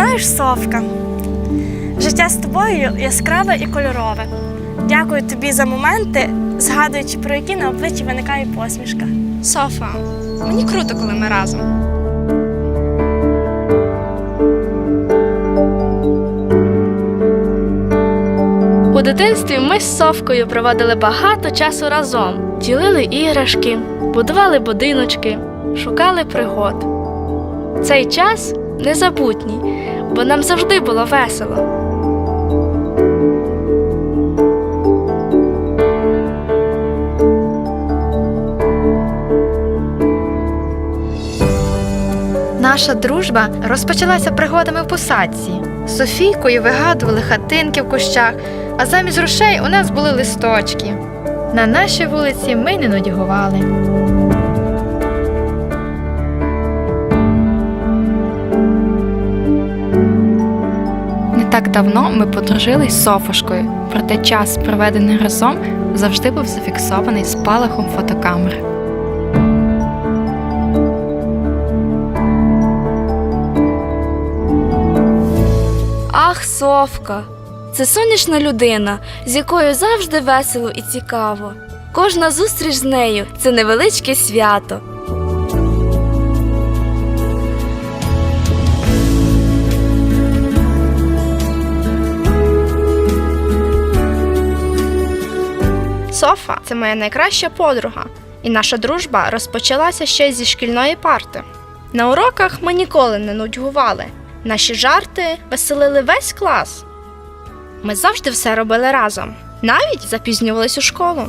Знаєш, Совка, життя з тобою яскраве і кольорове. Дякую тобі за моменти, згадуючи про які на обличчі виникає посмішка. Софа, мені круто, коли ми разом. У дитинстві ми з Совкою проводили багато часу разом, ділили іграшки, будували будиночки, шукали пригод. Цей час незабутній, бо нам завжди було весело. Наша дружба розпочалася пригодами в посадці. Софійкою вигадували хатинки в кущах, а замість грошей у нас були листочки. На нашій вулиці ми не нудьгували. Так давно ми подружились з Софушкою, проте час, проведений разом, завжди був зафіксований спалахом фотокамери. Ах, Совка! Це сонячна людина, з якою завжди весело і цікаво. Кожна зустріч з нею це невеличке свято. Софа це моя найкраща подруга, і наша дружба розпочалася ще зі шкільної парти. На уроках ми ніколи не нудьгували. Наші жарти веселили весь клас. Ми завжди все робили разом, навіть запізнювались у школу.